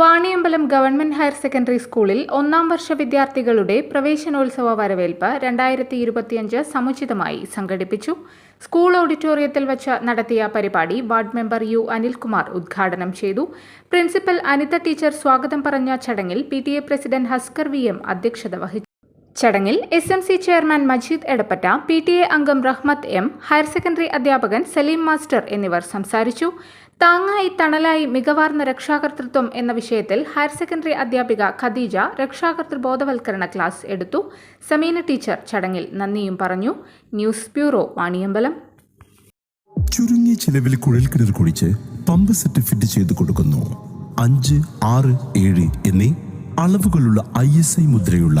Vaniyambalam government higher secondary സ്കൂളിൽ ഒന്നാം വർഷ വിദ്യാർത്ഥികളുടെ പ്രവേശനോത്സവ വരവേൽപ്പ് രണ്ടായിരത്തി ഇരുപത്തിയഞ്ച് സമുചിതമായി സംഘടിപ്പിച്ചു. സ്കൂൾ ഓഡിറ്റോറിയത്തിൽ വച്ച് നടത്തിയ പരിപാടി വാർഡ് മെമ്പർ യു അനിൽകുമാർ ഉദ്ഘാടനം ചെയ്തു. പ്രിൻസിപ്പൽ അനിത ടീച്ചർ സ്വാഗതം പറഞ്ഞ ചടങ്ങിൽ P T A president Haskar V M അധ്യക്ഷത വഹിച്ചു. ചടങ്ങിൽ S M C chairman Majeed Edappatta P T A അംഗം റഹ്മത്ത് എം ഹയർ സെക്കൻഡറി അധ്യാപകൻ സലീം മാസ്റ്റർ എന്നിവർ സംസാരിച്ചു. താങ്ങായി തണലായി മികവാർന്ന രക്ഷാകർതൃത്വം എന്ന വിഷയത്തിൽ ഹയർ സെക്കൻഡറി അധ്യാപിക ഖദീജ രക്ഷാകർതൃ ബോധവൽക്കരണ ക്ലാസ് എടുത്തു. സമീന ടീച്ചർ ചടങ്ങിൽ നന്ദിയും പറഞ്ഞു. News bureau Vaniyambalam. ചുരുങ്ങിയ ചിലവിൽ കുഴൽക്കിണർ കുഴിച്ച് പമ്പ് സെറ്റ് ഫിറ്റ് ചെയ്ത് കൊടുക്കുന്നു. അഞ്ച് ആറ് ഏഴ് എന്നീ അളവുകളുള്ള ഐ എസ് ഐ മുദ്രയുള്ള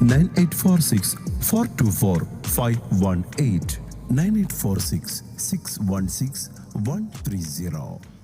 9846 424 518 9846 616 130